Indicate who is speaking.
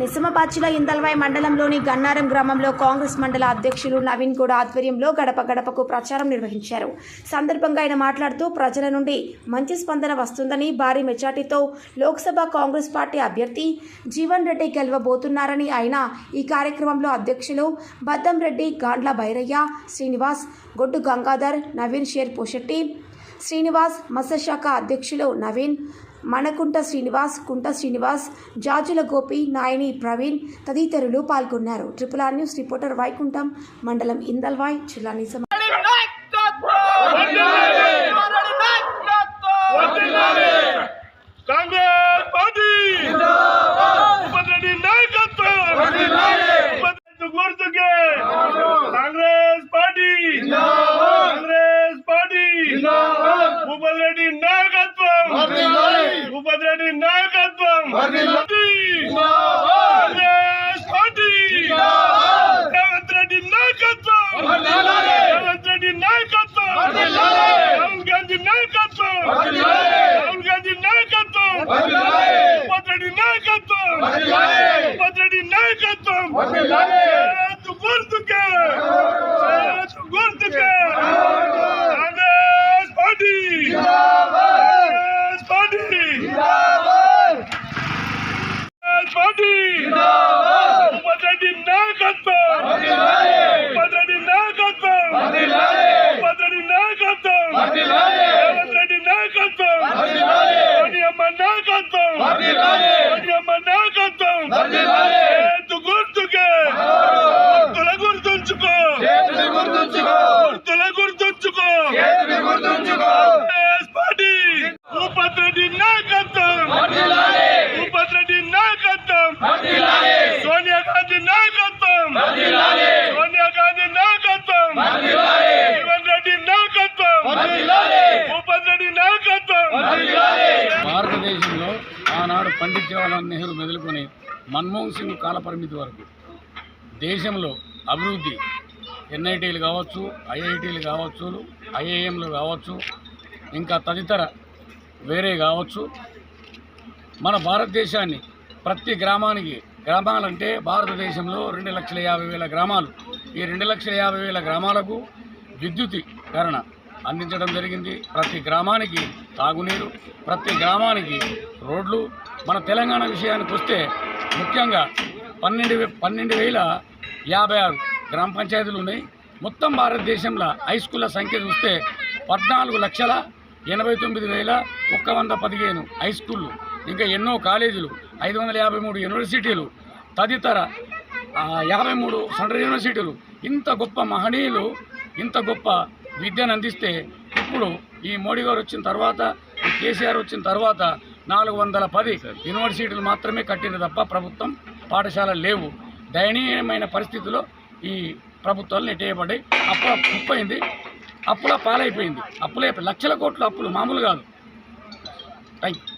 Speaker 1: నిజామాబాద్ జిల్లా ఇందల్వాయి మండలంలోని గన్నారం గ్రామంలో కాంగ్రెస్ మండల అధ్యక్షులు నవీన్ గౌడ ఆధ్వర్యంలో గడప గడపకు ప్రచారం నిర్వహించారు. సందర్భంగా ఆయన మాట్లాడుతూ ప్రజల నుండి మంచి స్పందన వస్తుందని భారీ మెజార్టీతో లోక్సభ కాంగ్రెస్ పార్టీ అభ్యర్థి జీవన్ రెడ్డి గెలవబోతున్నారని ఆయన ఈ కార్యక్రమంలో అధ్యక్షులు బద్దం రెడ్డి గాండ్ల భైరయ్య శ్రీనివాస్ గొడ్డు గంగాధర్ నవీన్ షేర్ పోషెట్టి శ్రీనివాస్ మత్స్యశాఖ అధ్యక్షులు నవీన్ మనకుంట శ్రీనివాస్ కుంట శ్రీనివాస్ జాజుల గోపి నాయని ప్రవీణ్ తదితరులు పాల్గొన్నారు. Triple R news reporter Vaikuntham మండలం ఇందల్వాయ్ జిల్లా నిజాం
Speaker 2: కాంగ్రెస్ పార్టీ ఉపద్రెడ్డి నాయకత్వం ఉపద్రెడ్డి గుర్తుకే కాంగ్రెస్ పార్టీ కాంగ్రెస్ పార్టీ ఉపద్రెడ్డి నాయకత్వం ఉపద్రెడ్డి నాయకత్వం. రేవంత్ రెడ్డి నాయకత్వం. రేవంత్ రెడ్డి నాయకత్వం. రాహుల్ గాంధీ నాయకత్వం. రాహుల్ గాంధీ నాయకత్వం. ఉపద్రెడ్డి నాయకత్వం. ఉపద్రెడ్డి నాయకత్వం చేతు గుర్తుకే చేతు గుర్తుకే Congress party Congress party Congress party Upadreddy Upadreddy నాయకత్వం. ఉపద్రెడ్డి నాయకత్వం. రేవంత్ రెడ్డి నాయకత్వం. అమ్మ నాయకత్వం. అమ్మ నాయకత్వం చేతు గుర్తుకే గుర్తుల గుర్తుంచుకో గుర్తుల గుర్తుంచుకో కాంగ్రెస్ పార్టీ ఉపద్రెడ్డి నాయకత్వం ఉపద్రెడ్డి నాయకత్వం సోనియా గాంధీ నాయకత్వం సోనియా గాంధీ నాయకత్వం జీవన్ రెడ్డి నాయకత్వం ఉపద్రెడ్డి నాయకత్వం
Speaker 3: భారతదేశంలో ఆనాడు పండిత్ జవహర్లాల్ నెహ్రూ మొదలుకొని మన్మోహన్ సింగ్ కాలపరిమితి వరకు దేశంలో అభివృద్ధి ఎన్ఐటీలు కావచ్చు ఐఐటీలు కావచ్చు ఐఐఎంలు కావచ్చు ఇంకా తదితర వేరే కావచ్చు. మన భారతదేశాన్ని ప్రతి గ్రామానికి గ్రామాలంటే భారతదేశంలో రెండు లక్షల యాభై వేల గ్రామాలు ఈ రెండు లక్షల యాభై వేల గ్రామాలకు విద్యుతీకరణ అందించడం జరిగింది. ప్రతి గ్రామానికి తాగునీరు ప్రతి గ్రామానికి రోడ్లు. మన తెలంగాణ విషయానికి వస్తే ముఖ్యంగా పన్నెండు వే- పన్నెండు వేల యాభై ఆరు గ్రామ పంచాయతీలు ఉన్నాయి. మొత్తం భారతదేశంలో హై స్కూళ్ళ సంఖ్య చూస్తే పద్నాలుగు లక్షల ఎనభై తొమ్మిది వేల ఒక్క వంద పదిహేను హై స్కూళ్ళు ఇంకా ఎన్నో కాలేజీలు ఐదు వందల యాభై మూడు యూనివర్సిటీలు తదితర యాభై మూడు సెంట్రల్ యూనివర్సిటీలు. ఇంత గొప్ప మహనీయులు ఇంత గొప్ప విద్యను అందిస్తే ఇప్పుడు ఈ మోడీ గారు వచ్చిన తర్వాత కేసీఆర్ వచ్చిన తర్వాత నాలుగు వందల పది యూనివర్సిటీలు మాత్రమే కట్టింది తప్ప ప్రభుత్వం పాఠశాలలు లేవు. దయనీయమైన పరిస్థితిలో ఈ ప్రభుత్వాలు నెట్టేయబడ్డాయి. అప్పుల ముప్పైంది అప్పుల పాలైపోయింది. అప్పులే లక్షల కోట్ల అప్పులు మామూలు కాదు. Thank you